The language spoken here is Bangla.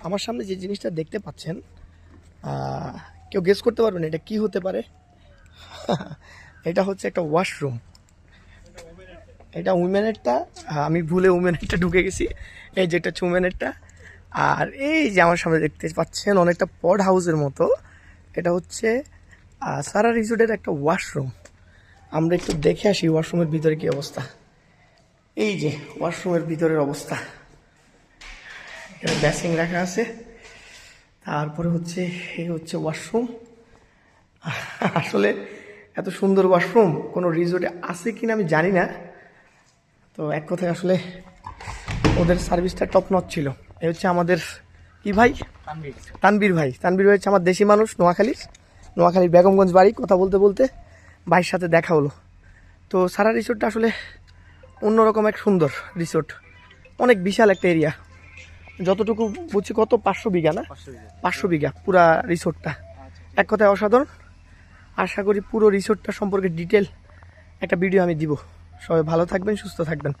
আমার সামনে যে জিনিসটা দেখতে পাচ্ছেন কেউ গেস করতে পারবেন এটা কি হতে পারে। এটা হচ্ছে একটা ওয়াশরুম এটা উমেনেরটা আমি ভুলে উমেনেরটা ঢুকে গেছি। এই যেটা হচ্ছে আর এই যে আমার সামনে দেখতে পাচ্ছেন, অনেকটা পড হাউসের মতো। এটা হচ্ছে সারা রিসোর্টের একটা ওয়াশরুম আমরা একটু দেখে আসি ওয়াশরুমের ভিতরে কি অবস্থা। এই যে ওয়াশরুমের ভিতরের অবস্থা। এখানে ব্যাসিং রাখা আছে। তারপরে হচ্ছে এ হচ্ছে ওয়াশরুম আসলে এত সুন্দর ওয়াশরুম কোনো রিসোর্টে আছে কি না আমি জানি না। তো এক কথায় আসলে ওদের সার্ভিসটা টপ নট ছিল। এ হচ্ছে আমাদের কি ভাই? তানবীর ভাই। তানবীর ভাই হচ্ছে আমার দেশি মানুষ নোয়াখালীর। নোয়াখালীর বেগমগঞ্জ বাড়ি কথা বলতে বলতে ভাইয়ের সাথে দেখা হলো। তো সারা রিসোর্টটা আসলে অন্যরকম এক সুন্দর রিসোর্ট অনেক বিশাল একটা এরিয়া যতটুকু বুঝছি কত? পাঁচশো বিঘা না? পাঁচশো বিঘা। পুরা রিসোর্টটা। এক কথায় অসাধারণ। আশা করি পুরো রিসোর্টটা সম্পর্কে ডিটেল একটা ভিডিও আমি দিব। সবাই ভালো থাকবেন সুস্থ থাকবেন।